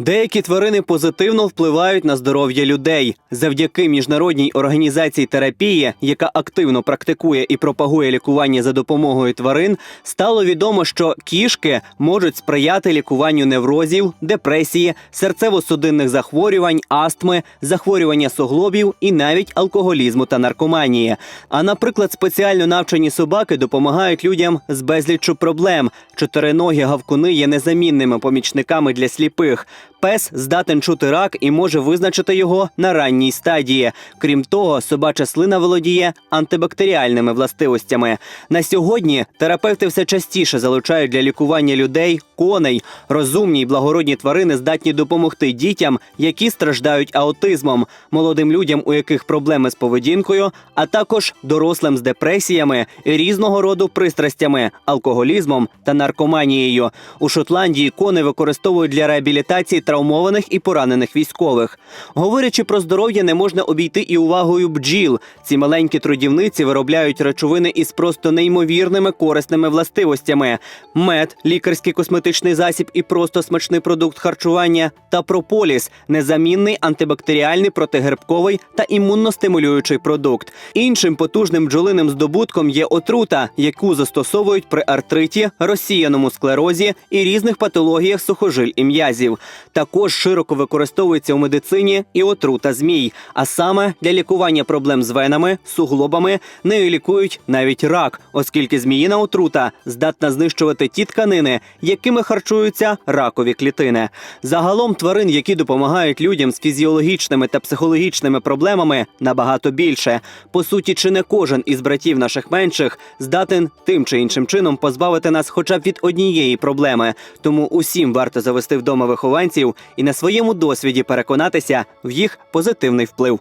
Деякі тварини позитивно впливають на здоров'я людей завдяки міжнародній організації терапії, яка активно практикує і пропагує лікування за допомогою тварин. Стало відомо, що кішки можуть сприяти лікуванню неврозів, депресії, серцево-судинних захворювань, астми, захворювання суглобів і навіть алкоголізму та наркоманії. А наприклад, спеціально навчені собаки допомагають людям з безліччю проблем. Чотириногі гавкуни є незамінними помічниками для сліпих. Пес здатен чути рак і може визначити його на ранній стадії. Крім того, собача слина володіє антибактеріальними властивостями. На сьогодні терапевти все частіше залучають для лікування людей коней. Розумні й благородні тварини здатні допомогти дітям, які страждають аутизмом, молодим людям, у яких проблеми з поведінкою, а також дорослим з депресіями і різного роду пристрастями, алкоголізмом та наркоманією. У Шотландії кони використовують для реабілітації травмованих і поранених військових. Говорячи про здоров'я, не можна обійти і увагою бджіл. Ці маленькі трудівниці виробляють речовини із просто неймовірними корисними властивостями: мед, лікарський косметичний засіб і просто смачний продукт харчування, та прополіс незамінний антибактеріальний, протигрибковий та імунностимулюючий продукт. Іншим потужним бджолиним здобутком є отрута, яку застосовують при артриті, розсіяному склерозі і різних патологіях сухожиль і м'язів. Також широко використовується у медицині і отрута змій, а саме для лікування проблем з венами, суглобами нею лікують навіть рак, оскільки зміїна отрута здатна знищувати ті тканини, якими харчуються ракові клітини. Загалом тварин, які допомагають людям з фізіологічними та психологічними проблемами, набагато більше. По суті, чи не кожен із братів наших менших здатен тим чи іншим чином позбавити нас хоча б від однієї проблеми. Тому усім варто завести вдома вихованців і на своєму досвіді переконатися в їх позитивний вплив.